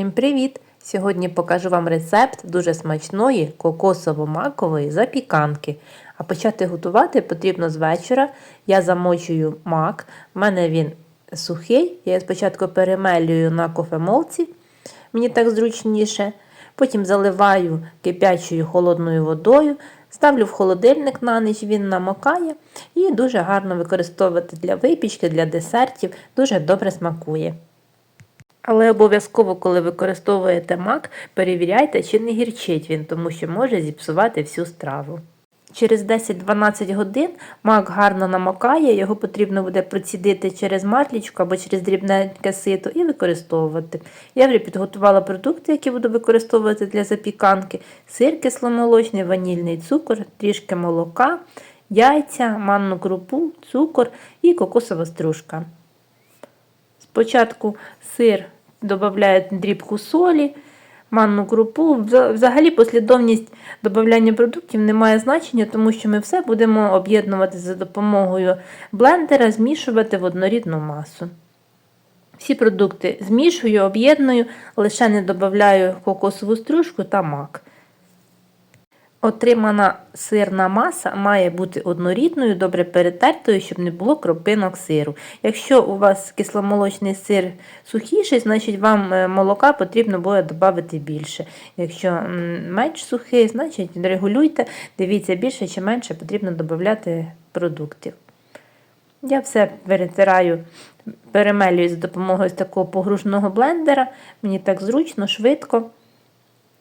Всім привіт! Сьогодні покажу вам рецепт дуже смачної кокосово-макової запіканки. А почати готувати потрібно з вечора. Я замочую мак, в мене він сухий. Я спочатку перемелюю на кофемолці, мені так зручніше. Потім заливаю кипячою холодною водою, ставлю в холодильник на ніч, він намокає і дуже гарно використовувати для випічки, для десертів, дуже добре смакує. Але обов'язково, коли використовуєте мак, перевіряйте, чи не гірчить він, тому що може зіпсувати всю страву. Через 10-12 годин мак гарно намокає, його потрібно буде процідити через маслічку або через дрібненьке сито і використовувати. Я вже підготувала продукти, які буду використовувати для запіканки: сир кисломолочний, ванільний цукор, трішки молока, яйця, манну крупу, цукор і кокосова стружка. Спочатку сир додаю дрібку солі, манну крупу. Взагалі послідовність додавання продуктів не має значення, тому що ми все будемо об'єднувати за допомогою блендера, змішувати в однорідну масу. Всі продукти змішую, об'єдную, лише не додаю кокосову стружку та мак. Отримана сирна маса має бути однорідною, добре перетертою, щоб не було кропинок сиру. Якщо у вас кисломолочний сир сухіший, значить вам е, молока потрібно буде додати більше. Якщо менш сухий, значить регулюйте, дивіться більше чи менше потрібно додати продуктів. Я все перетираю, перемелюю за допомогою такого погружного блендера. Мені так зручно, швидко.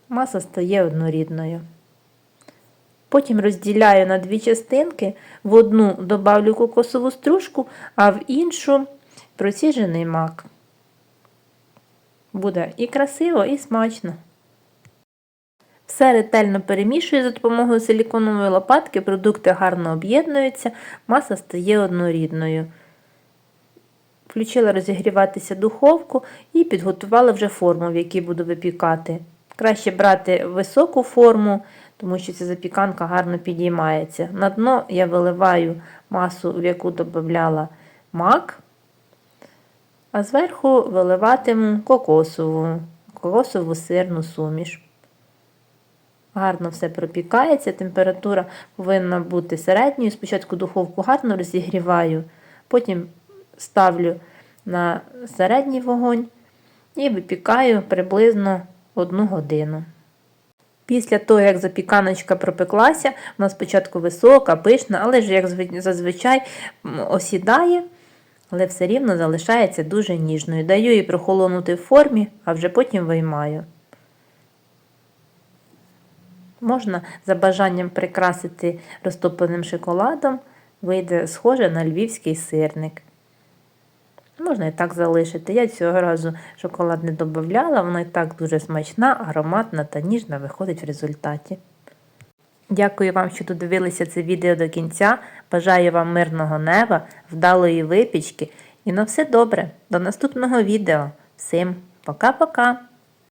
Маса стає однорідною. Потім розділяю на дві частинки, в одну добавлю кокосову стружку, а в іншу проціжений мак. Буде і красиво, і смачно. Все ретельно перемішую за допомогою силіконової лопатки, продукти гарно об'єднуються, маса стає однорідною. Включила розігріватися духовку і підготувала вже форму, в якій буду випікати. Краще брати високу форму, тому що ця запіканка гарно підіймається. На дно я виливаю масу, в яку додавала мак, а зверху виливатиму кокосову, кокосову сирну суміш. Гарно все пропікається, температура повинна бути середньою. Спочатку духовку гарно розігріваю, потім ставлю на середній вогонь і випікаю приблизно одну годину. Після того, як запіканочка пропеклася, вона спочатку висока, пишна, але ж, як зазвичай, осідає, але все рівно залишається дуже ніжною. Даю їй прохолонути в формі, а вже потім виймаю. Можна за бажанням прикрасити розтопленим шоколадом, вийде схоже на львівський сирник. Можна і так залишити. Я цього разу шоколад не додавала, вона і так дуже смачна, ароматна та ніжна виходить в результаті. Дякую вам, що додивилися це відео до кінця. Бажаю вам мирного неба, вдалої випічки і на все добре. До наступного відео. Всім пока-пока!